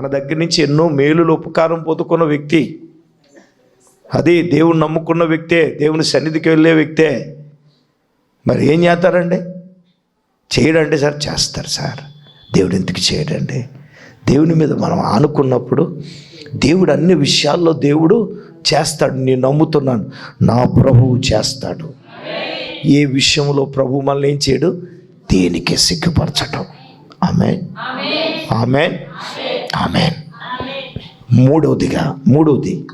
మన దగ్గర నుంచి ఎన్నో మేలులు ఉపకారం పొందుకున్న వ్యక్తి. అది దేవుని నమ్ముకున్న వ్యక్తే దేవుని సన్నిధికి వెళ్ళే వ్యక్తే. మరి ఏం చేస్తారండి? చేయడండి సార్ చేస్తారు సార్. దేవుడు ఎందుకు చేయడండి? దేవుని మీద మనం ఆనుకున్నప్పుడు దేవుడు అన్ని విషయాల్లో దేవుడు చేస్తాడు. నేను నమ్ముతున్నాను. నా ప్రభువు చేస్తాడు. ఏ విషయంలో ప్రభు మనల్ని ఏం చేయడు? దేనికి సిగ్గుపరచటం. ఆమె ఆమె ఆమె మూడవదిగా మూడవది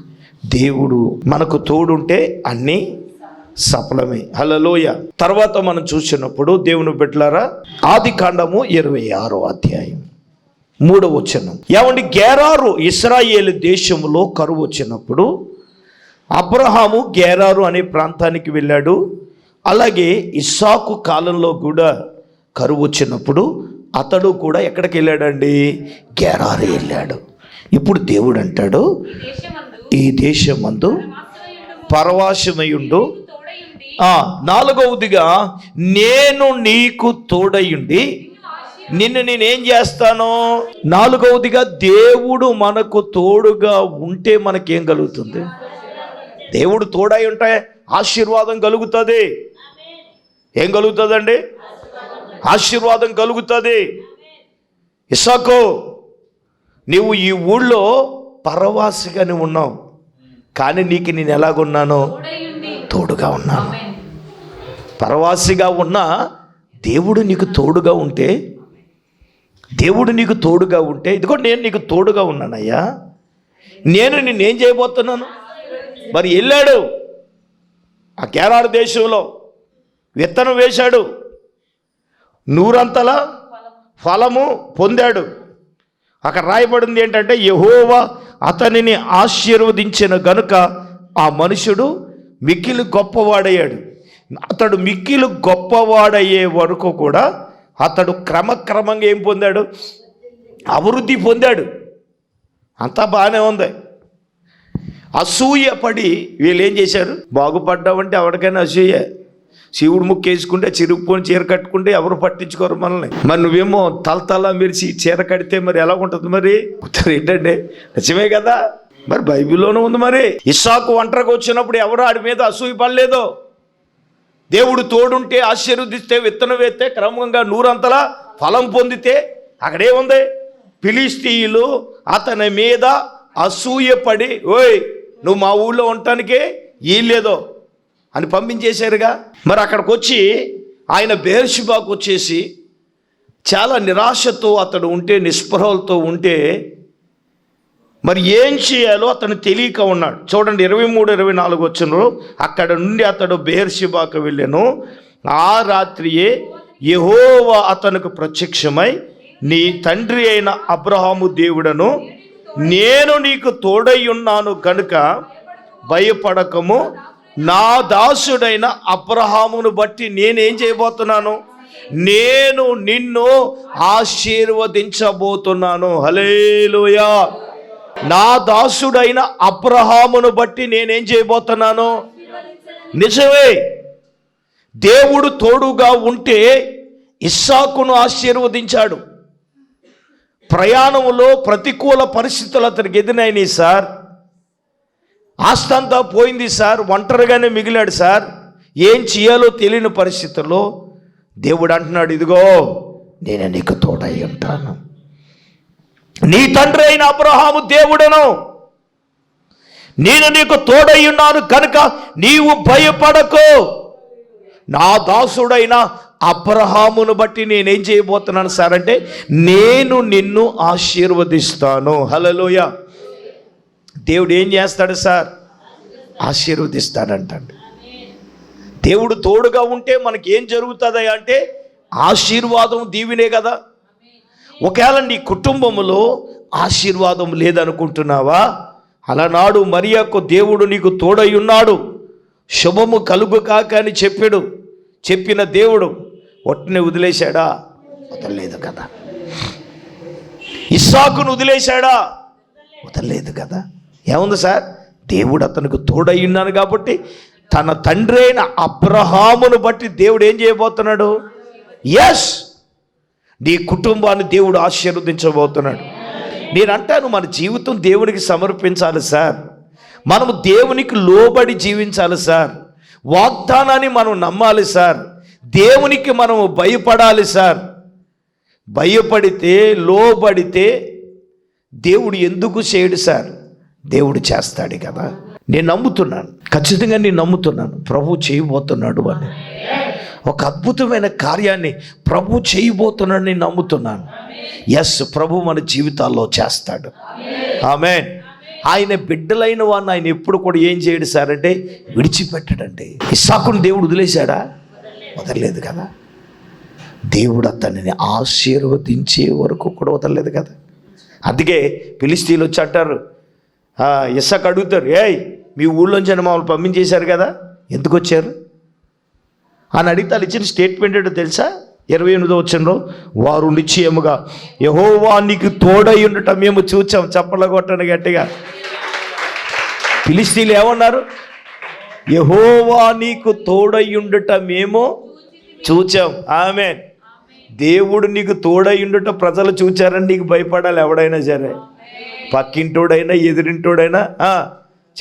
దేవుడు మనకు తోడుంటే అన్నీ సఫలమే. హలలోయ తర్వాత మనం చూసినప్పుడు దేవుని బిడ్డలారా ఆది కాండము ఇరవై ఆరో అధ్యాయం మూడవ వచనం. ఏమండి గేరారు ఇస్రాయేల్ దేశంలో కరువు వచ్చినప్పుడు అబ్రహాము గేరారు అనే ప్రాంతానికి వెళ్ళాడు. అలాగే ఇస్సాకు కాలంలో కూడా కరువు వచ్చినప్పుడు అతడు కూడా ఎక్కడికి వెళ్ళాడండి గెరారి వెళ్ళాడు. ఇప్పుడు దేవుడు అంటాడు ఈ దేశం అందు పరవాసమయుండు నాలుగవదిగా నేను నీకు తోడయుండి నిన్ను నేనేం చేస్తాను? నాలుగవదిగా దేవుడు మనకు తోడుగా ఉంటే మనకేం కలుగుతుంది? దేవుడు తోడై ఉంటే ఆశీర్వాదం కలుగుతుంది. ఏం కలుగుతుందండి? ఆశీర్వాదం కలుగుతుంది. ఇసాకో నీవు ఈ ఊళ్ళో పరవాసిగానే ఉన్నావు. కానీ నీకు నేను ఎలాగున్నాను తోడుగా ఉన్నాను. పరవాసిగా ఉన్నా దేవుడు నీకు తోడుగా ఉంటే దేవుడు నీకు తోడుగా ఉంటే ఇదిగో నేను నీకు తోడుగా ఉన్నానయ్యా. నేను నిన్నేం చేయబోతున్నాను? మరి వెళ్ళాడు. ఆ కేరళ దేశంలో విత్తనం వేశాడు. నూరంతల ఫలము పొందాడు. అక్కడ రాయబడింది ఏంటంటే యహోవా అతనిని ఆశీర్వదించిన గనుక ఆ మనుషుడు మిక్కిలు గొప్పవాడయ్యాడు. అతడు మిక్కిలు గొప్పవాడయ్యే వరకు కూడా అతడు క్రమక్రమంగా ఏం పొందాడు? అభివృద్ధి పొందాడు. అంతా బాగానే ఉంది. అసూయపడి వీళ్ళు ఏం చేశారు? బాగుపడ్డామంటే ఎవరికైనా అసూయ. శివుడు ముక్కు వేసుకుంటే చిరుగుపోని చీర కట్టుకుంటే ఎవరు పట్టించుకోరు మనల్ని. మరి నువ్వేమో తలతల మెరిసి చీర కడితే మరి ఎలా ఉంటుంది మరి? ఉత్తరం ఏంటండి నిజమే కదా? మరి బైబిల్లోనే ఉంది మరి. ఇస్సాకు ఒంటరికి వచ్చినప్పుడు ఎవరు ఆడి మీద అసూయ పడలేదు? దేవుడు తోడుంటే ఆశీర్వదిస్తే విత్తనం వేస్తే క్రమంగా నూరంతలా ఫలం పొందితే అక్కడేముంది ఫిలిస్తీయులు అతని మీద అసూయపడి ఓయ్ నువ్వు మా ఊళ్ళో ఉండటానికే లేదో అని పంపించేశారుగా. మరి అక్కడికి వచ్చి ఆయన బేర్షిబాకు వచ్చేసి చాలా నిరాశతో అతడు ఉంటే నిస్పృహలతో ఉంటే మరి ఏం చేయాలో అతను తెలియక ఉన్నాడు. చూడండి ఇరవై మూడు ఇరవై నాలుగు వచ్చిన అక్కడ నుండి అతడు బేర్షిబాకు వెళ్ళాను. ఆ రాత్రియే యహోవా అతనికి ప్రత్యక్షమై నీ తండ్రి అయిన అబ్రహాము దేవుడను నేను నీకు తోడై ఉన్నాను కనుక భయపడకము. నా దాసుడైన అబ్రహామును బట్టి నేనేం చేయబోతున్నాను? నేను నిన్ను ఆశీర్వదించబోతున్నాను. హలేలుయా నా దాసుడైన అబ్రహామును బట్టి నేనేం చేయబోతున్నాను? నిజమే. దేవుడు తోడుగా ఉంటే ఇస్సాకును ఆశీర్వదించాడు. ప్రయాణంలో ప్రతికూల పరిస్థితులు అతనికి ఎదురైనాయి సార్. ఆస్తంతా పోయింది సార్ ఒంటరిగానే మిగిలాడు సార్. ఏం చేయాలో తెలియని పరిస్థితుల్లో దేవుడు అంటున్నాడు ఇదిగో నేను నీకు తోడై ఉంటాను. నీ తండ్రి అయిన అబ్రహాము దేవుడను. నేను నీకు తోడై ఉన్నాను కనుక నీవు భయపడకు. నా దాసుడైన అబ్రహామును బట్టి నేనేం చేయబోతున్నాను సార్ అంటే నేను నిన్ను ఆశీర్వదిస్తాను. హలలోయ దేవుడు ఏం చేస్తాడు సార్? ఆశీర్వదిస్తాడంటండి. దేవుడు తోడుగా ఉంటే మనకి ఏం జరుగుతుంది అంటే ఆశీర్వాదం దీవినే కదా. ఒకవేళ నీ కుటుంబంలో ఆశీర్వాదం లేదనుకుంటున్నావా? అలనాడు మరియకు దేవుడు నీకు తోడై ఉన్నాడు. శుభము కలుగు కాక అని చెప్పాడు. చెప్పిన దేవుడు ఒట్టిని వదిలేశాడా? వదలలేదు కదా. ఇస్సాకును వదిలేశాడా? వదలలేదు కదా. ఏముంది సార్? దేవుడు అతనికి తోడై ఉన్నాను కాబట్టి తన తండ్రి అయిన అబ్రహామును బట్టి దేవుడు ఏం చేయబోతున్నాడు? ఎస్ నీ కుటుంబాన్ని దేవుడు ఆశీర్వదించబోతున్నాడు. నేను అంటాను మన జీవితం దేవునికి సమర్పించాలి సార్. మనము దేవునికి లోబడి జీవించాలి సార్. వాగ్దానాన్ని మనం నమ్మాలి సార్. దేవునికి మనము భయపడాలి సార్. భయపడితే లోబడితే దేవుడు ఎందుకు చేయడు సార్? దేవుడు చేస్తాడు కదా. నేను నమ్ముతున్నాను. ఖచ్చితంగా నేను నమ్ముతున్నాను. ప్రభు చేయబోతున్నాడు అని. ఒక అద్భుతమైన కార్యాన్ని ప్రభు చేయబోతున్నాడు నమ్ముతున్నాను. ఎస్ ప్రభు మన జీవితాల్లో చేస్తాడు. ఆమె ఆయన బిడ్డలైన వాడిని ఆయన ఎప్పుడు కూడా ఏం చేయడు సార్ అంటే విడిచిపెట్టడండి. ఇస్సాకుని దేవుడు వదిలేశాడా? వదలలేదు కదా. దేవుడు అతనిని ఆశీర్వదించే వరకు కూడా వదలలేదు కదా. అందుకే పిలిస్తీలు వచ్చి అంటారు ఇస్సాకు అడుగుతారు ఏయ్ మీ ఊళ్ళోంచి మమ్మల్ని పంపించేశారు కదా ఎందుకు వచ్చారు అని అడిగితే వాళ్ళు ఇచ్చిన స్టేట్మెంట్ ఏంటో తెలుసా? ఇరవై ఎనిమిదో వచ్చిండ్రు వారు నిశ్చయముగా యహోవా నీకు తోడై ఉండటం మేము చూచాం చప్పల కొట్టని గట్టిగా. ఫిలిస్తీన్లు ఏమన్నారు? యహోవా నీకు తోడై ఉండట మేము చూచాం. ఆమె దేవుడు నీకు తోడై ఉండట ప్రజలు చూచారని నీకు భయపడాలి ఎవడైనా సరే. పక్కింటోడైనా ఎదిరింటోడైనా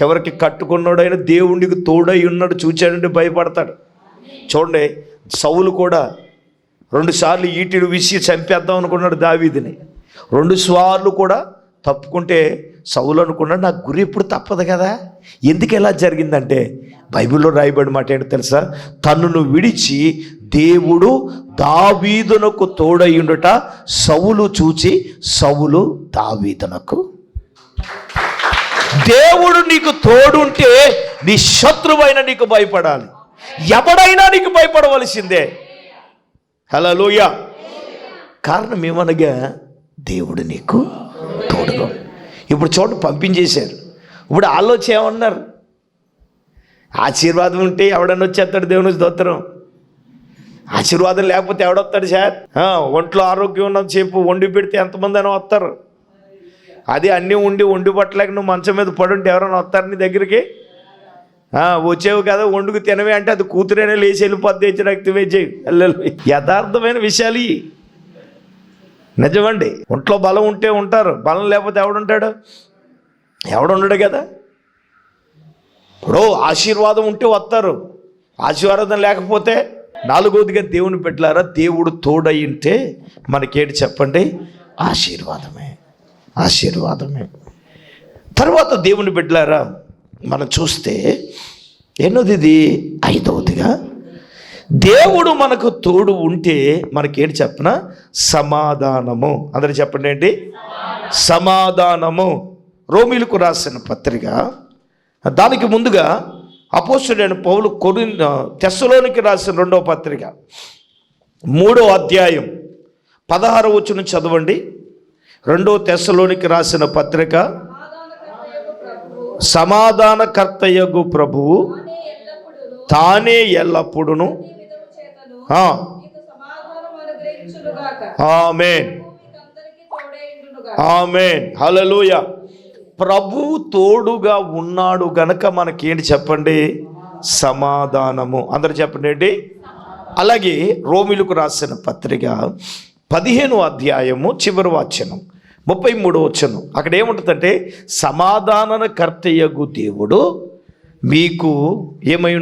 చివరికి కట్టుకున్నోడైనా దేవుడికి తోడై ఉన్నాడు చూచాడంటే భయపడతాడు. చూడండి సౌలు కూడా రెండుసార్లు ఈటిని విసి చంపేద్దాం అనుకున్నాడు దావీదిని. రెండు సార్లు కూడా తప్పుకుంటే సౌలు అనుకున్నాడు నాకు గురి ఇప్పుడు తప్పదు కదా? ఎందుకు ఎలా జరిగిందంటే? బైబిల్లో రాయబడి మాట ఏంటో తెలుసా? తనను విడిచి దేవుడు దావీదునకు తోడయ్యుండుట సవులు చూచి సవులు దావీదునకు దేవుడు నీకు తోడుంటే నీ శత్రువైన నీకు భయపడాలి. ఎవడైనా నీకు భయపడవలసిందే. హలో లోయ కారణం ఏమనగా దేవుడు నీకు తోడుగా ఇప్పుడు చోట పంపించేశారు. ఇప్పుడు ఆలోచన ఏమన్నారు? ఆశీర్వాదం ఉంటే ఎవడన్నా వచ్చేస్తాడు దేవుని స్తోత్రం? ఆశీర్వాదం లేకపోతే ఎవడొస్తాడు సార్? ఒంట్లో ఆరోగ్యం ఉన్నది చెప్పు వండి పెడితే ఎంతమంది అయినా వస్తారు. అది అన్నీ ఉండి వండి పట్టలేక నువ్వు మంచం మీద పడుంటే ఎవరైనా వస్తారు నీ దగ్గరికి? వచ్చేవి కదా వండుకు తినవే అంటే అది కూతురైనా లేచి వెళ్ళిపోద్ది రక్తమే చేయి యథార్థమైన విషయాలు ఇవి. నిజమండి. ఒంట్లో బలం ఉంటే ఉంటారు. బలం లేకపోతే ఎవడుంటాడు? ఎవడుండడు కదా? ఇప్పుడు ఆశీర్వాదం ఉంటే వస్తారు. ఆశీర్వాదం లేకపోతే నాలుగోదిగా దేవుని పెట్టారా దేవుడు తోడయ్యింటే మనకేంటి చెప్పండి? ఆశీర్వాదమే. ఆశీర్వాదమే. తర్వాత దేవుని బిడ్డలారా మనం చూస్తే ఎన్నోది ఇది ఐదవదిగా దేవుడు మనకు తోడు ఉంటే మనకేంటి చెప్పనా? సమాధానము. అందరు చెప్పండి ఏంటి? సమాధానము. రోమిలకు రాసిన పత్రిక దానికి ముందుగా అపోసుడైన పౌలు కొరి తెస్సులోనికి రాసిన రెండవ పత్రిక మూడో అధ్యాయం పదహారు వచ్చిన చదవండి. రెండో తెస్సలోనికి రాసిన పత్రిక సమాధానకర్తయగు ప్రభువు తానే ఎల్లప్పుడును. ఆ, ఆమేన్. ఆమేన్. ప్రభువు తోడుగా ఉన్నాడు గనక మనకేంటి చెప్పండి? సమాధానము. అందరు చెప్పండి ఏంటి? అలాగే రోమిలకు రాసిన పత్రిక పదిహేను అధ్యాయము చివరి వాచ్యనం ముప్పై మూడు వచ్చను అక్కడ ఏముంటుందంటే సమాధానకర్తయ్యగు దేవుడు మీకు ఏమై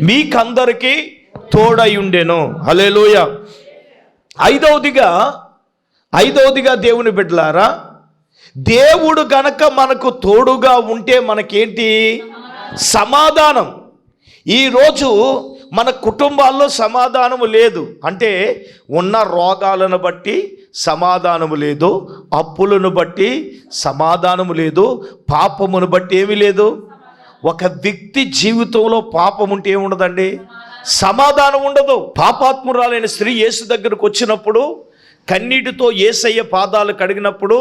మీకందరికీ తోడై ఉండెను హలేలోయ ఐదవదిగా ఐదవదిగా దేవుని బిడ్డలారా దేవుడు గనక మనకు తోడుగా ఉంటే మనకేంటి? సమాధానం. ఈరోజు మన కుటుంబాల్లో సమాధానము లేదు. అంటే ఉన్న రోగాలను బట్టి సమాధానము లేదు. అప్పులను బట్టి సమాధానము లేదు. పాపమును బట్టి ఏమీ లేదు. ఒక వ్యక్తి జీవితంలో పాపం ఉంటే ఏముండదండి? సమాధానం ఉండదు. పాపాత్మురాలైన స్త్రీ యేసు దగ్గరకు వచ్చినప్పుడు కన్నీటితో ఏసయ్య పాదాలు కడిగినప్పుడు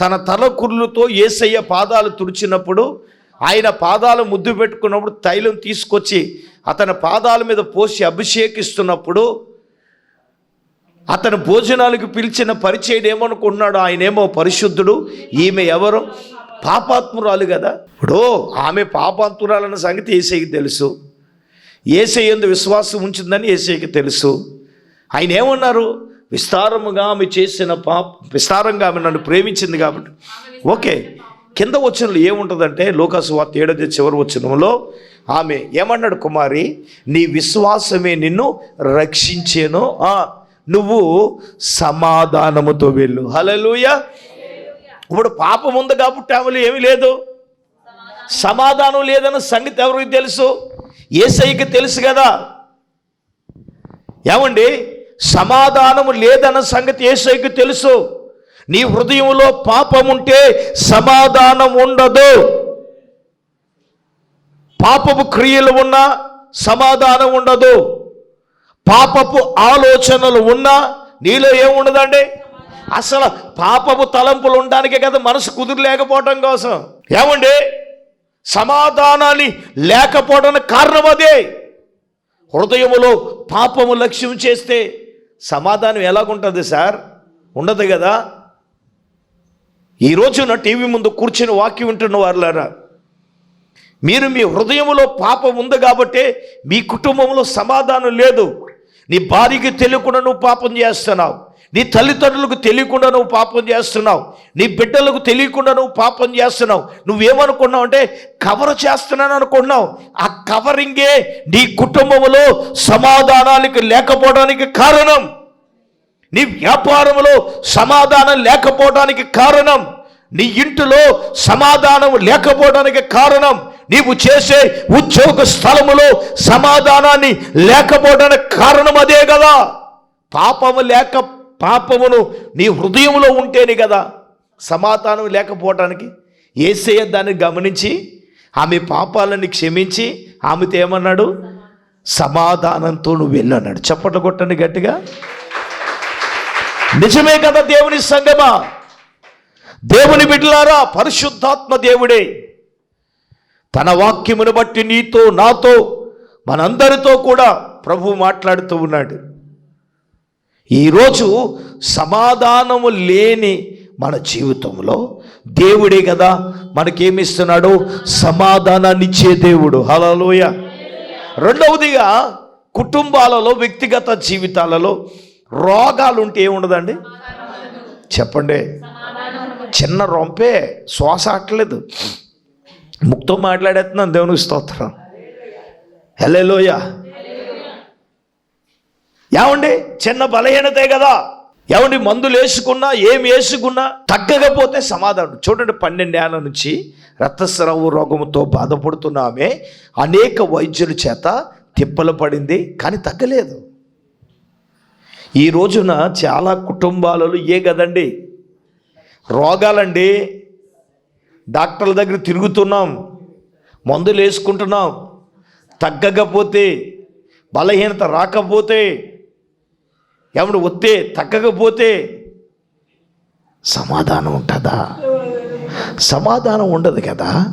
తన తలకుర్లుతో ఏసయ్య పాదాలు తుడిచినప్పుడు ఆయన పాదాలు ముద్దు పెట్టుకున్నప్పుడు తైలం తీసుకొచ్చి అతని పాదాల మీద పోసి అభిషేకిస్తున్నప్పుడు అతను భోజనాలకు పిలిచిన పరిచయం ఏమనుకున్నాడు ఆయనేమో పరిశుద్ధుడు ఈమె ఎవరు? పాపాత్మురాలు కదా. ఇప్పుడు ఆమె పాపాత్మురాలన్న సంగతి ఏసైకి తెలుసు. ఏసై ఎందు విశ్వాసం ఉంచిందని ఏసైకి తెలుసు. ఆయన ఏమన్నారు? విస్తారముగా ఆమె చేసిన పాప విస్తారంగా ఆమె నన్ను ప్రేమించింది కాబట్టి. ఓకే కింద వచ్చినలో ఏముంటుందంటే లోకాసు వార్త ఏడాది చివరి వచ్చినంలో ఆమె ఏమన్నాడు కుమారి నీ విశ్వాసమే నిన్ను రక్షించేను. ఆ, నువ్వు సమాధానముతో వెళ్ళు. హలలుయ ఇప్పుడు పాపం ఉంది కాబట్టి ఆమెలో ఏమీ లేదు. సమాధానం లేదన్న సంగతి ఎవరికి తెలుసు? ఏసైకి తెలుసు కదా. ఏమండి? సమాధానము లేదన్న సంగతి ఏసైకి తెలుసు. నీ హృదయంలో పాపం ఉంటే సమాధానం ఉండదు. పాపపు క్రియలు ఉన్నా సమాధానం ఉండదు. పాపపు ఆలోచనలు ఉన్నా నీలో ఏముండదండి? అసలు పాపపు తలంపులు ఉండడానికే కదా మనసు కుదిరలేకపోవటం కోసం. ఏమండి? సమాధానాన్ని లేకపోవడానికి కారణం అదే. హృదయములో పాపము లక్ష్యం చేస్తే సమాధానం ఎలాగుంటుంది సార్? ఉండదు కదా? ఈరోజున టీవీ ముందు కూర్చుని వాక్యం వింటున్న వారులారా మీరు మీ హృదయంలో పాపం ఉంది కాబట్టి మీ కుటుంబంలో సమాధానం లేదు. నీ భార్యకి తెలియకుండా నువ్వు పాపం చేస్తున్నావు. నీ తల్లిదండ్రులకు తెలియకుండా నువ్వు పాపం చేస్తున్నావు. నీ బిడ్డలకు తెలియకుండా నువ్వు పాపం చేస్తున్నావు. నువ్వేమనుకున్నావు అంటే కవర్ చేస్తున్నాను అనుకున్నావు ఆ కవరింగే నీ కుటుంబంలో సమాధానానికి లేకపోవడానికి కారణం. నీ వ్యాపారంలో సమాధానం లేకపోవడానికి కారణం. నీ ఇంటిలో సమాధానం లేకపోవడానికి కారణం నీవు చేసే ఉద్యోగ స్థలములో సమాధానాన్ని లేకపోవడానికి కారణం అదే కదా. పాపము లేక పాపమును నీ హృదయంలో ఉంటేనే కదా సమాధానం లేకపోవటానికి ఏసయ్య దాన్ని గమనించి ఆమె పాపాలని క్షమించి ఆమెతో ఏమన్నాడు? సమాధానంతో నువ్వు వెళ్ళన్నాడు. అన్నాడు కొట్టండి గట్టిగా. నిజమే కదా దేవుని సంగమా? దేవుని బిడ్డలారా పరిశుద్ధాత్మ దేవుడే. తన వాక్యమును బట్టి నీతో నాతో మనందరితో కూడా ప్రభు మాట్లాడుతూ ఉన్నాడు. ఈరోజు సమాధానము లేని మన జీవితంలో దేవుడే కదా మనకేమిస్తున్నాడు? సమాధానాన్ని ఇచ్చే దేవుడు. హలోయ రెండవదిగా కుటుంబాలలో వ్యక్తిగత జీవితాలలో రోగాలు ఉంటే ఏముండదండి? చెప్పండి. చిన్న రొంపే శ్వాస ఆటలేదు. ముక్తో మాట్లాడేస్తున్నాను దేవునికి స్తోత్రం. హలోయ ఏమండి? చిన్న బలహీనతే కదా. ఏమండి? మందులు వేసుకున్నా ఏం వేసుకున్నా తగ్గకపోతే సమాధానం. చూడండి పన్నెండేళ్ళ నుంచి రక్తస్రావ రోగంతో బాధపడుతున్న ఆమె అనేక వైద్యుల చేత తిప్పలు పడింది కానీ తగ్గలేదు. ఈ రోజున చాలా కుటుంబాలలో ఏ కదండి. రోగాలండి. డాక్టర్ల దగ్గర తిరుగుతున్నాం. మందులు వేసుకుంటున్నాం. తగ్గకపోతే బలహీనత రాకపోతే ఏమన్నా వస్తే తగ్గకపోతే సమాధానం ఉంటుందా? సమాధానం ఉండదు కదా?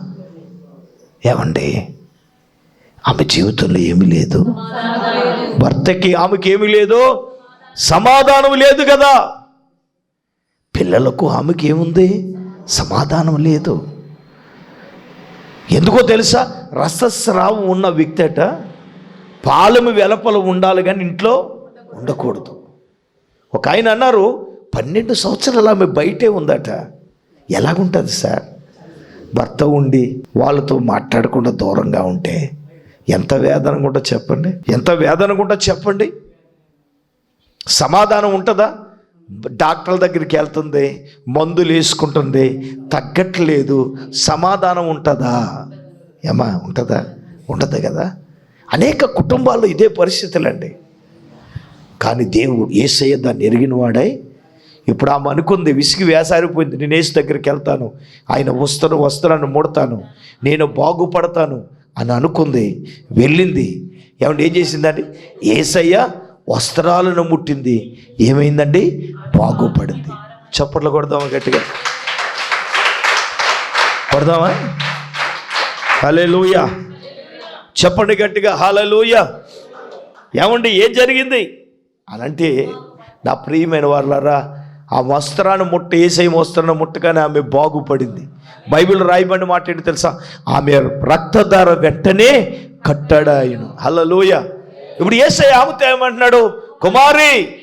ఏమండి? ఆమె జీవితంలో ఏమీ లేదు. భర్తకి ఆమెకి ఏమీ లేదు. సమాధానం లేదు కదా? పిల్లలకు ఆమెకి ఏముంది? సమాధానం లేదు. ఎందుకో తెలుసా? రసస్రావం ఉన్న వ్యక్తి అట పాలము వెలపలు ఉండాలి కానీ ఇంట్లో ఉండకూడదు. ఒక ఆయన అన్నారు పన్నెండు సంవత్సరాలు ఆమె బయటే ఉందట. ఎలాగుంటుంది సార్? భర్త ఉండి వాళ్ళతో మాట్లాడకుండా దూరంగా ఉంటే ఎంత వేదనగా ఉంటుందో చెప్పండి. ఎంత వేదనగా ఉంటుందో చెప్పండి. సమాధానం ఉంటుందా? డాక్టర్ల దగ్గరికి వెళ్తుంది మందులు వేసుకుంటుంది తగ్గట్లేదు సమాధానం ఉంటుందా? ఏమా ఉంటుందా? ఉండదు కదా. అనేక కుటుంబాల్లో ఇదే పరిస్థితులండి. కానీ దేవుడు ఏసయ్య దాన్ని ఎరిగిన వాడై ఇప్పుడు ఆమె అనుకుంది విసిగి వేసారిపోయింది నేను ఏసు దగ్గరికి వెళ్తాను ఆయన వస్త్రం వస్త్రాన్ని ముడతాను నేను బాగుపడతాను అని అనుకుంది వెళ్ళింది. ఏమంటే ఏం చేసిందండి? ఏసయ్య వస్త్రాలను ముట్టింది. ఏమైందండి? బాగుపడింది. చప్పట్లు కొడదామా గట్టిగా? కొడదామా? హలే లూయ చెప్పండి గట్టిగా హాలూయ ఏమండి ఏం జరిగింది? అనంటే నా ప్రియమైన వాళ్ళారా ఆ వస్త్రాన్ని ముట్ట ఏసై వస్త్రాన్ని ముట్టగానే ఆమె బాగుపడింది. బైబిల్ రాయబడి మాట్లాడి తెలుసా? ఆమె రక్తధార వెంటనే కట్టడాయను. లూయ ఇప్పుడు ఏసై ఆమెతో ఏమంటున్నాడు? కుమారి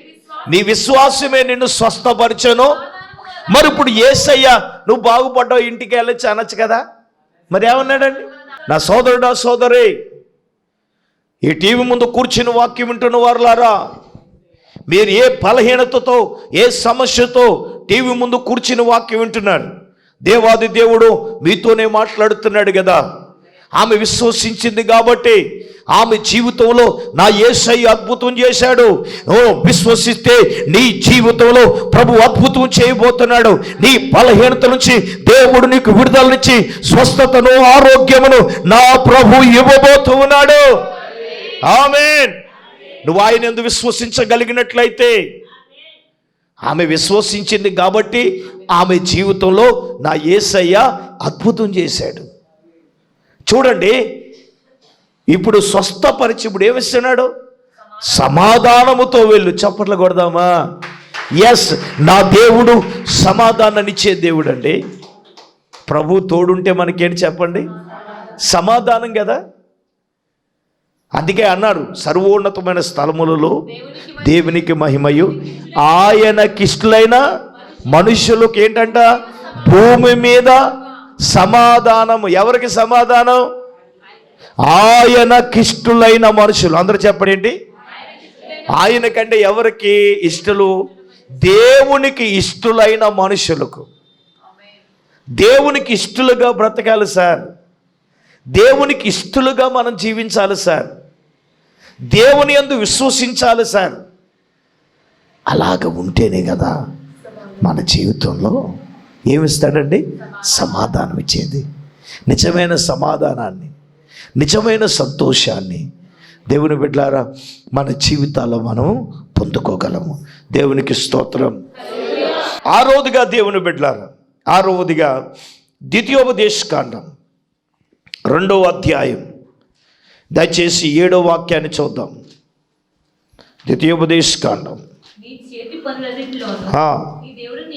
నీ విశ్వాసమే నిన్ను స్వస్థపరచను. మరి ఇప్పుడు ఏసయ్య నువ్వు బాగుపడ్డావు ఇంటికి వెళ్ళొచ్చు అనొచ్చు కదా? మరి ఏమన్నాడండి? నా సోదరుడా సోదరి ఈ టీవీ ముందు కూర్చుని వాక్యం వింటున్న వారులారా మీరు ఏ బలహీనతతో ఏ సమస్యతో టీవీ ముందు కూర్చుని వాక్యం వింటున్నారు? దేవాది దేవుడు మీతోనే మాట్లాడుతున్నాడు కదా. ఆమె విశ్వసించింది కాబట్టి ఆమె జీవితంలో నా ఏసై అద్భుతం చేశాడు. ఓ విశ్వసిస్తే నీ జీవితంలో ప్రభు అద్భుతం చేయబోతున్నాడు. నీ బలహీనత నుంచి దేవుడు నీకు విడుదలనిచ్చి స్వస్థతను ఆరోగ్యమును నా ప్రభు ఇవ్వబోతున్నాడు. ఆమె ఆమెన్. నువ్వు ఆయన ఎందు విశ్వసించగలిగినట్లయితే ఆమె విశ్వసించింది కాబట్టి ఆమె జీవితంలో నా ఏసయ్య అద్భుతం చేశాడు. చూడండి. ఇప్పుడు స్వస్థపరిచి ఇప్పుడు ఏమిస్తున్నాడు సమాధానముతో వెళ్ళు. చప్పట్లు కొడదామా? ఎస్ నా దేవుడు సమాధానాన్నిచ్చే దేవుడు అండి ప్రభు తోడుంటే మనకేంటి చెప్పండి? సమాధానం కదా? అందుకే అన్నారు సర్వోన్నతమైన స్థలములలో దేవునికి మహిమయు. ఆయనకిష్టులైన మనుషులకు ఏంటంట? భూమి మీద సమాధానము. ఎవరికి సమాధానం? ఆయనకిష్టులైన మనుషులు. అందరూ చెప్పడండి ఆయన ఆయనకంటే ఎవరికి ఇష్టలు? దేవునికి ఇష్టలైన మనుషులకు. దేవునికి ఇష్టలుగా బ్రతకాలి సార్. దేవునికి ఇష్టలుగా మనం జీవించాలి సార్. దేవుని అందు విశ్వసించాలి సార్. అలాగ ఉంటేనే కదా మన జీవితంలో ఏమిస్తాడండి? సమాధానం ఇచ్చేది నిజమైన సమాధానాన్ని నిజమైన సంతోషాన్ని. దేవుని బిడ్డారా మన జీవితాల్లో మనం పొందుకోగలము. దేవునికి స్తోత్రం. ఆ రోజుగా దేవుని బిడ్డారా ఆ రోజుగా ద్వితీయోపదేశ కాండం రెండవ అధ్యాయం. దయచేసి ఏడో వాక్యాన్ని చూద్దాం ద్వితీయోపదేశ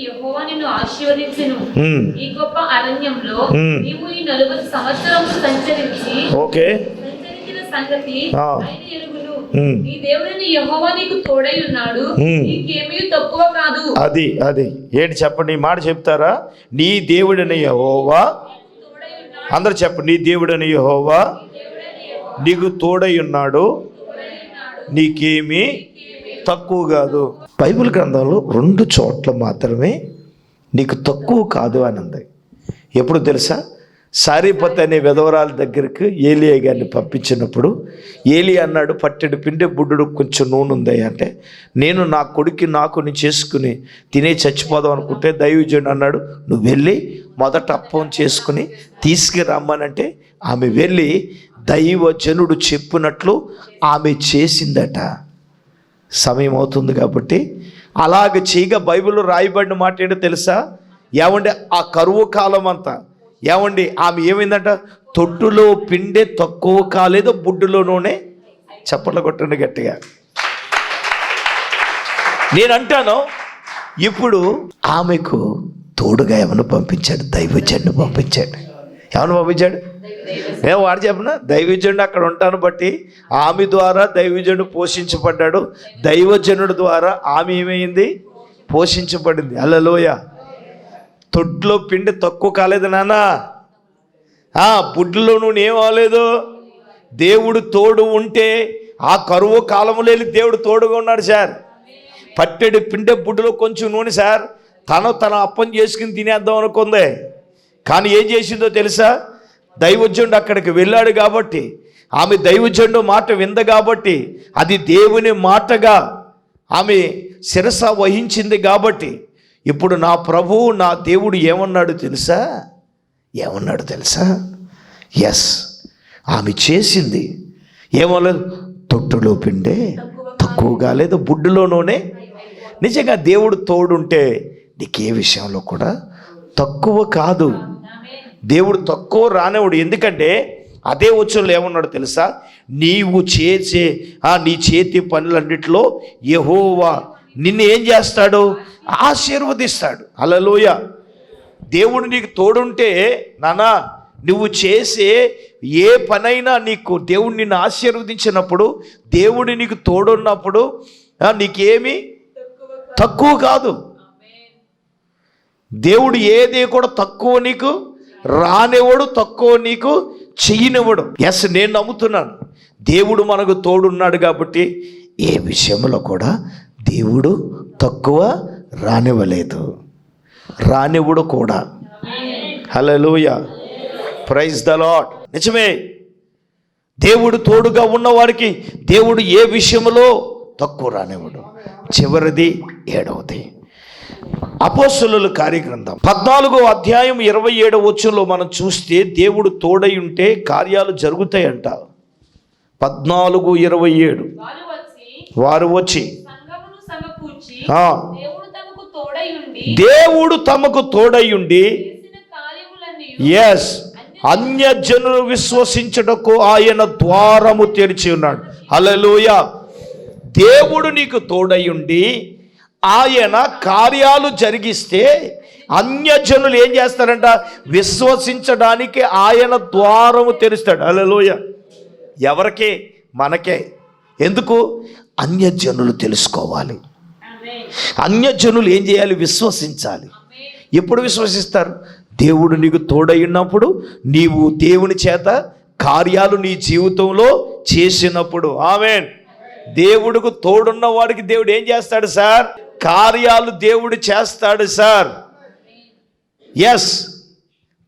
యెహోవా నిన్ను ఆశీర్వదించెను. ఉమ్, ఈ గొప్ప అరణ్యంలో. నీవు ఈ నలుగురు సంవత్సరములు సంచరించి ఓకే సంచరించిన సంగతి ఆ. ఆయన ఎరుగును. ఈ దేవుడిని యెహోవా నీకు తోడై ఉన్నాడు. నీకేమీ తక్కువ కాదు. అది అది. ఏంటి చెప్పండి? మాట చెప్తారా? నీ దేవుడని యహోవా అందరు చెప్పండి. నీ దేవుడని యహోవా నీకు తోడై ఉన్నాడు. నీకేమీ తక్కువ కాదు. బైబిల్ గ్రంథంలో రెండు చోట్ల మాత్రమే నీకు తక్కువ కాదు అని ఉంది. ఎప్పుడు తెలుసా? సారీపత్ అనే విధవరాల దగ్గరికి ఏలియా గారిని పంపించినప్పుడు ఏలి అన్నాడు పట్టెడు పిండి బుడ్డుడు కొంచెం నూనె ఉంది అంటే నేను నా కొడుకు నాకు చేసుకుని తినే చచ్చిపోదాం అనుకుంటే దైవజనుడు అన్నాడు నువ్వు వెళ్ళి మొదట అప్పం చేసుకుని తీసుకురమ్మనంటే ఆమె వెళ్ళి దైవజనుడు చెప్పినట్లు ఆమె చేసిందట. సమయం అవుతుంది కాబట్టి అలాగ చేయగా బైబిల్లో రాయబడిన మాట ఏంటో తెలుసా? ఏమండి ఆ కరువు కాలం అంతా. ఏమండి ఆమె ఏమైందంట? తొట్టులో పిండే తక్కువ కాలేదు బుడ్డులో నూనె చప్పట్లు కొట్టండి గట్టిగా. నేను అంటాను ఇప్పుడు ఆమెకు తోడుగా ఏమైనా పంపించాడు దైవజన్ను పంపించాడు. ఏమైనా పంపించాడు? నేను వాడు చెప్పిన? దైవజనుడు అక్కడ ఉంటాను బట్టి ఆమె ద్వారా దైవజనుడు పోషించబడ్డాడు. దైవజనుడు ద్వారా ఆమె ఏమైంది? పోషించబడింది. అల్లలోయ తొడ్లో పిండి తక్కువ కాలేదు నాన్న. బుడ్డులో నువ్వు ఏం అవ్వలేదు. దేవుడు తోడు ఉంటే ఆ కరువు కాలంలో లేని దేవుడు తోడుగా ఉన్నాడు సార్. పట్టెడు పిండె బుడ్డులో కొంచెం నూనె సార్. తను తన అప్పం చేసుకుని తినేద్దాం అనుకుంది. కానీ ఏం చేసిందో తెలుసా? దైవజనుడు అక్కడికి వెళ్ళాడు కాబట్టి ఆమె దైవజండు మాట వింద కాబట్టి అది దేవుని మాటగా ఆమె శిరస వహించింది కాబట్టి ఇప్పుడు నా ప్రభువు నా దేవుడు ఏమన్నాడు తెలుసా? ఏమన్నాడు తెలుసా? ఎస్ ఆమె చేసింది. ఏమలేదు తొట్టులో పిండే తక్కువ కాలేదు బుడ్డులోనూనే నిజంగా దేవుడు తోడుంటే నీకే విషయంలో కూడా తక్కువ కాదు. దేవుడు తక్కువ రానివాడు. ఎందుకంటే అదే వచ్చంలో ఏమన్నాడు తెలుసా? నీవు చేసే ఆ నీ చేతి పనులన్నిటిలో యెహోవా నిన్ను ఏం చేస్తాడు? ఆశీర్వదిస్తాడు. అలలోయ దేవుడు నీకు తోడుంటే నానా నువ్వు చేసే ఏ పనైనా నీకు దేవుడు నిన్ను ఆశీర్వదించినప్పుడు దేవుడు నీకు తోడున్నప్పుడు నీకేమి తక్కువ కాదు. దేవుడు ఏది కూడా తక్కువ నీకు రానివ్వడు తక్కువ నీకు చెయ్యనివ్వడు ఎస్ నేను నమ్ముతున్నాను. దేవుడు మనకు తోడున్నాడు కాబట్టి ఏ విషయంలో కూడా దేవుడు తక్కువ రానివ్వలేదు. రానివ్వడు కూడా. హలోయ ప్రైజ్ ద లాడ్ నిజమే. దేవుడు తోడుగా ఉన్నవాడికి దేవుడు ఏ విషయంలో తక్కువ రానివ్వడు. చివరిది ఏడవది. అపోస్తుల కార్యగ్రంథం. పద్నాలుగో అధ్యాయం ఇరవై ఏడవ వచ్చంలో మనం చూస్తే దేవుడు తోడై ఉంటే కార్యాలు జరుగుతాయంట. పద్నాలుగు ఇరవై ఏడు. వారు వచ్చి దేవుడు తమకు తోడై ఉండి దేవుడు తమకు తోడై ఉండి చేసిన కార్యములన్నీ ఎస్ అన్యజనులు విశ్వసించుటకు ఆయన ద్వారము తెరిచి ఉన్నాడు. హల్లెలూయ దేవుడు నీకు తోడై ఉండి ఆయన కార్యాలు జరిగిస్తే అన్యజనులు ఏం చేస్తారంట? విశ్వసించడానికి ఆయన ద్వారము తెరుస్తాడు. అలలోయ ఎవరికే? మనకే. ఎందుకు? అన్యజనులు తెలుసుకోవాలి. అన్యజనులు ఏం చేయాలి? విశ్వసించాలి. ఎప్పుడు విశ్వసిస్తారు? దేవుడు నీకు తోడై ఉన్నప్పుడు నీవు దేవుని చేత కార్యాలు నీ జీవితంలో చేసినప్పుడు. ఆమెన్. దేవుడికి తోడున్న వాడికి దేవుడు ఏం చేస్తాడు సార్? కార్యాలు దేవుడు చేస్తాడు సార్. ఎస్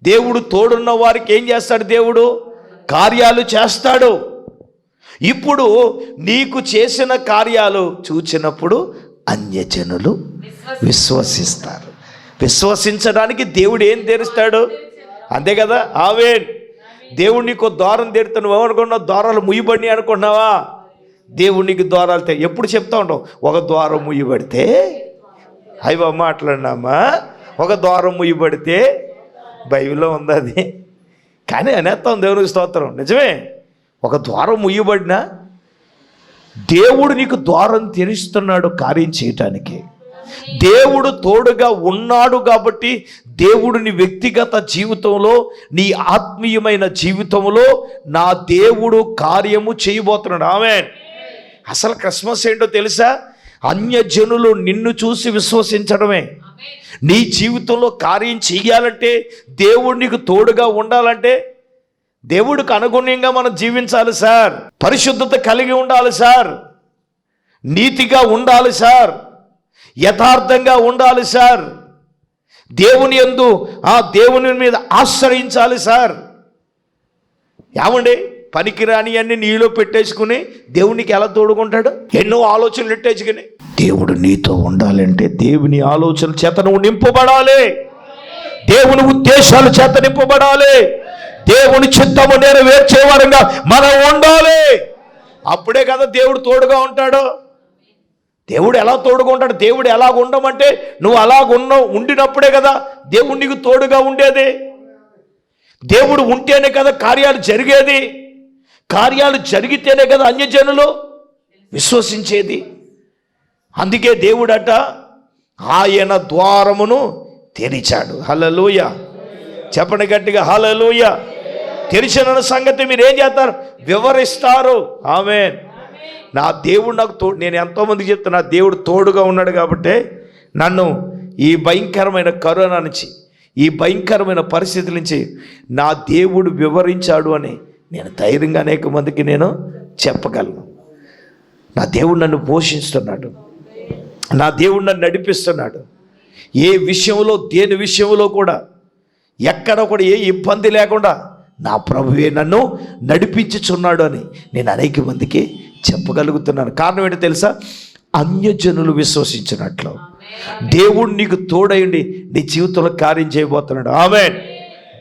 దేవుడు తోడున్న వారికి ఏం చేస్తాడు దేవుడు? కార్యాలు చేస్తాడు. ఇప్పుడు నీకు చేసిన కార్యాలు చూచినప్పుడు అన్యజనులు విశ్వసిస్తారు. విశ్వసించడానికి దేవుడు ఏం తెరుస్తాడు? అంతే కదా? ఆవే దేవుడు నీకు ద్వారం తెరుతా నువ్వు ఏమనుకున్నావు ద్వారాలు ముయ్యబడి అనుకున్నావా దేవునికి ద్వారాలు ఎప్పుడు చెప్తా ఉంటాం ఒక ద్వారం ముయ్యబడితే అయ్యో మాట్లాడినామా? ఒక ద్వారం ముయ్యబడితే బైబిల్లో ఉంది అది. కానీ అనేస్తాం దేవునికి స్తోత్రం. నిజమే? ఒక ద్వారం ముయ్యబడినా దేవుడు నీకు ద్వారం తెరుస్తున్నాడు కార్యం చేయటానికి. దేవుడు తోడుగా ఉన్నాడు కాబట్టి దేవుడు నీ వ్యక్తిగత జీవితంలో నీ ఆత్మీయమైన జీవితంలో నా దేవుడు కార్యము చేయబోతున్నాడు. ఆమె అసలు క్రిస్మస్ ఏంటో తెలుసా? అన్యజనులు నిన్ను చూసి విశ్వసించడమే. నీ జీవితంలో కార్యం చెయ్యాలంటే దేవుడు నీకు తోడుగా ఉండాలంటే దేవుడికి అనుగుణ్యంగా మనం జీవించాలి సార్. పరిశుద్ధత కలిగి ఉండాలి సార్. నీతిగా ఉండాలి సార్. యథార్థంగా ఉండాలి సార్. దేవుని యందు ఆ దేవుని మీద ఆశ్రయించాలి సార్. ఏమండి? పనికిరాని అన్ని నీలో పెట్టేసుకుని దేవునికి ఎలా తోడుకుంటాడు? ఎన్నో ఆలోచనలు పెట్టేసుకుని దేవుడు నీతో ఉండాలంటే దేవుని ఆలోచన చేత నువ్వు నింపబడాలి. దేవుని ఉద్దేశాలు చేత నింపబడాలి. దేవుని చిత్తము నెరవేర్చే వారంగా మనం ఉండాలి. అప్పుడే కదా దేవుడు తోడుగా ఉంటాడు. దేవుడు ఎలా తోడుగా ఉంటాడు? దేవుడు ఎలాగ ఉండమంటే నువ్వు అలాగ ఉన్న ఉండినప్పుడే కదా దేవుడు నీకు తోడుగా ఉండేది. దేవుడు ఉంటేనే కదా కార్యాలు జరిగేది. కార్యాలు జరిగితేనే కదా అన్యజనులు విశ్వసించేది. అందుకే దేవుడట ఆయన ద్వారమును తెరిచాడు. హలలోయ చెప్పండి గట్టిగా హలలోయ తెరిచిన సంగతి మీరు ఏం చేస్తారు? వివరిస్తారు. ఆమె నా దేవుడు నాకు తో నేను ఎంతోమందికి చెప్తున్నా నా దేవుడు తోడుగా ఉన్నాడు కాబట్టి నన్ను ఈ భయంకరమైన కరోనా నుంచి ఈ భయంకరమైన పరిస్థితుల నుంచి నా దేవుడు వివరించాడు అని నేను ధైర్యంగా అనేక మందికి నేను చెప్పగలను. నా దేవుడు నన్ను పోషిస్తున్నాడు. నా దేవుడు నన్ను నడిపిస్తున్నాడు. ఏ విషయంలో దేని విషయంలో కూడా ఎక్కడ కూడా ఏ ఇబ్బంది లేకుండా నా ప్రభువే నన్ను నడిపించుచున్నాడు అని నేను అనేక మందికి చెప్పగలుగుతున్నాను. కారణం ఏంటో తెలుసా? అన్యజనులు విశ్వసించినట్లు. దేవుడు నీకు తోడయండి నీ జీవితంలో కార్యం చేయబోతున్నాడు. ఆమె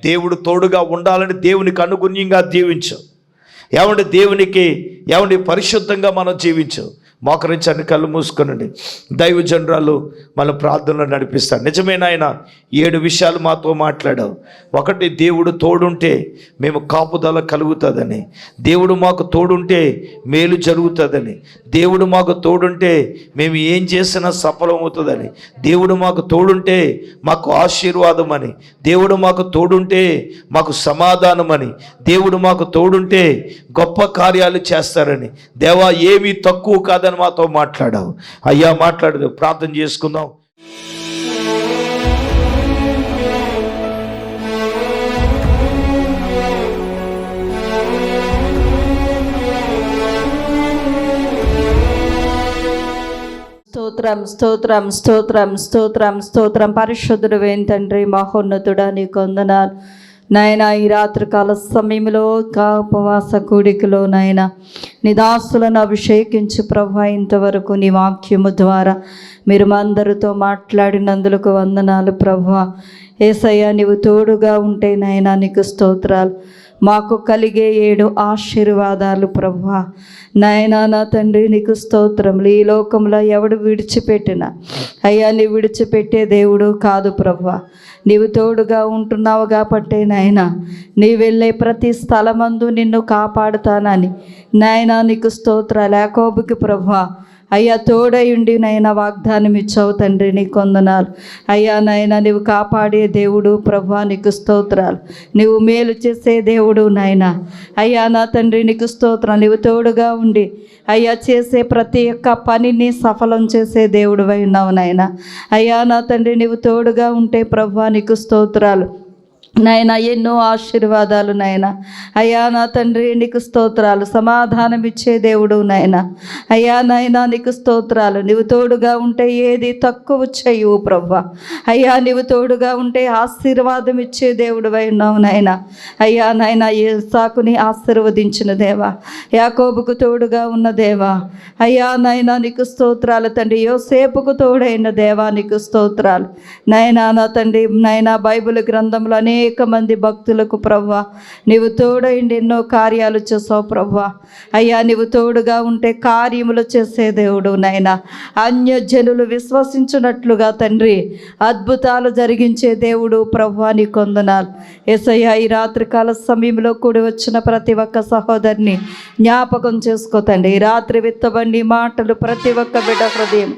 దేవుడు తోడుగా ఉండాలని దేవునికి అనుగుణ్యంగా జీవించు. ఏమంటే దేవునికి ఏమంటే పరిశుద్ధంగా మనం జీవించు. మోకరించండి కళ్ళు మూసుకొనండి. దైవజనరాలు మన ప్రార్థనలో నడిపిస్తాడు నిజమే నాయన ఏడు విషయాలు మాతో మాట్లాడావు. ఒకటి దేవుడు తోడుంటే మేము కాపుదల కలుగుతుందని. దేవుడు మాకు తోడుంటే మేలు జరుగుతుందని. దేవుడు మాకు తోడుంటే మేము ఏం చేసినా సఫలమవుతుందని దేవుడు మాకు తోడుంటే మాకు ఆశీర్వాదం అని దేవుడు మాకు తోడుంటే మాకు సమాధానం అని దేవుడు మాకు తోడుంటే గొప్ప కార్యాలు చేస్తారని. దేవా ఏమీ తక్కువ కాదని ఉందని మాతో మాట్లాడావు. అయ్యా మాట్లాడదు ప్రార్థన చేసుకుందాం. స్తోత్రం స్తోత్రం స్తోత్రం స్తోత్రం స్తోత్రం. పరిశుద్ధుడు ఏంటండ్రి మహోన్నతుడా నీకు వందనాలు. నాయన ఈ రాత్రికాల సమయంలో కాపవాస కూడికలో నాయన నిదాసులను అభిషేకించి ప్రభా ఇంతవరకు నీ వాక్యము ద్వారా మీరు మా అందరితో మాట్లాడినందులకు వందనాలు ప్రభా. ఏసయ్య నీవు తోడుగా ఉంటే నాయన నీకు స్తోత్రాలు. మాకు కలిగే ఏడు ఆశీర్వాదాలు ప్రభా నాయనా నా తండ్రి నీకు స్తోత్రములు. ఈ లోకంలో ఎవడు విడిచిపెట్టిన అయ్యా నీ విడిచిపెట్టే దేవుడు కాదు ప్రభా నీవు తోడుగా ఉంటున్నావు కాబట్టి నాయనా నీ వెళ్ళే ప్రతి స్థలమందు నిన్ను కాపాడుతానని. నాయనా నీకు స్తోత్ర లేకోబుకి ప్రభా అయ్యా తోడయుండి నైనా వాగ్దానం ఇచ్చావు తండ్రి నీ కొందనాలు. అయ్యా నాయన నీవు కాపాడే దేవుడు ప్రభా నీకు స్తోత్రాలు. నీవు మేలు చేసే దేవుడు నాయన అయ్యా నా తండ్రి నీకు స్తోత్రం నీవు తోడుగా ఉండి అయ్యా చేసే ప్రతి ఒక్క పనిని సఫలం చేసే దేవుడు ఉన్నావు నాయన అయ్యా నా తండ్రి నీవు తోడుగా ఉంటే ప్రభా నీకు స్తోత్రాలు. నాయన ఎన్నో ఆశీర్వాదాలు నాయన. అయ్యా నా తండ్రి నీకు స్తోత్రాలు. సమాధానం ఇచ్చే దేవుడు నాయన. అయ్యా నాయన నీకు స్తోత్రాలు. నీవు తోడుగా ఉంటే ఏది తక్కువ చేయవు ప్రవ్వ. అయ్యా నీవు తోడుగా ఉంటే ఆశీర్వాదం ఇచ్చే దేవుడు ఉన్నావు నాయన. అయ్యా నాయన ఏ సాకుని ఆశీర్వదించిన దేవా. యాకోబుకు తోడుగా ఉన్న దేవా. అయ్యా నాయన నీకు స్తోత్రాలు తండ్రి. యోసేపుకు తోడైన దేవా నీకు స్తోత్రాలు. నాయనా నా తండ్రి నాయన బైబిల్ గ్రంథంలో అనేక మంది భక్తులకు ప్రవ్వ నీవు తోడైండి ఎన్నో కార్యాలు చేసావు ప్రవ్వ. అయ్యా నీవు తోడుగా ఉంటే కార్యములు చేసే దేవుడు నాయనా. అన్యజనులు విశ్వసించినట్లుగా తండ్రి అద్భుతాలు జరిగించే దేవుడు ప్రవ్వ నీ కొందనాలు. ఎసయ్య ఈ రాత్రికాల సమయంలో కూడి వచ్చిన ప్రతి ఒక్క సహోదరిని జ్ఞాపకం చేసుకో తండ్రి. ఈ రాత్రి విత్తబండి మాటలు ప్రతి ఒక్క బిడ్డ హృదయం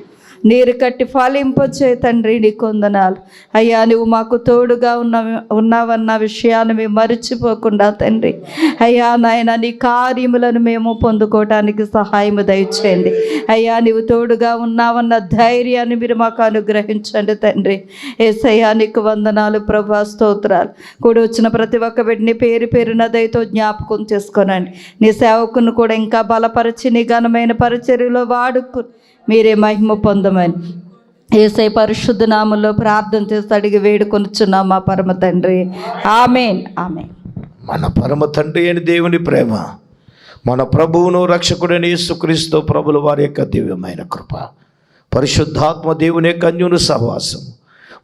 నీరు కట్టి ఫలింపచే తండ్రి నీ కొందనాలు అయ్యా నువ్వు మాకు తోడుగా ఉన్న ఉన్నావన్న విషయాన్ని మేము మరిచిపోకుండా తండ్రి. అయ్యా నాయన నీ కార్యములను మేము పొందుకోవటానికి సహాయము దయచేయండి. అయ్యా నీవు తోడుగా ఉన్నావన్న ధైర్యాన్ని మీరు మాకు అనుగ్రహించండి తండ్రి. ఏసయ్యా నీకు వందనాలు ప్రభా స్తోత్రాలు. కూడి వచ్చిన ప్రతి ఒక్క బిడ్డని పేరు పేరున దయతో జ్ఞాపకం చేసుకోనండి. నీ సేవకును కూడా ఇంకా బలపరిచి నీ ఘనమైన పరిచర్యలో వాడుకు మీరే మహిమ పొందమని. ఏసై పరిశుద్ధ నామంలో ప్రార్థన చేసి అడిగి వేడుకొనుచున్నాం మా పరమ తండ్రి. ఆమెన్. ఆమెన్. మన పరమ తండ్రి అని దేవుని ప్రేమ మన ప్రభువును రక్షకుడని యేసుక్రీస్తు ప్రభుల వారి యొక్క దివ్యమైన కృప పరిశుద్ధాత్మ దేవుని యొక్క అన్యుని సహవాసం.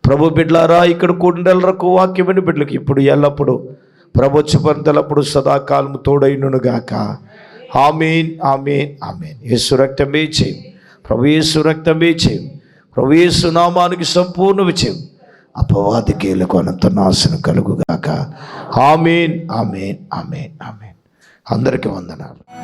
ప్రభు బిడ్లారా ఇక్కడ కూడలకు వాక్యమైన బిడ్డలకు ఇప్పుడు ఎల్లప్పుడు ప్రభు పంతలప్పుడు సదాకాలం తోడైనుగాక ఆమెన్ ఆమెన్ ఆమెన్. యేసు రక్తమే చేయి. ప్రవేశు రక్తమే చేయం ప్రభు నామానికి సంపూర్ణ విజయం. అపవాది కీలకు అనంత నాశనం కలుగుగాక. ఆమెన్ ఆమెన్ ఆమెన్ ఆమెన్. అందరికీ వందనాలు.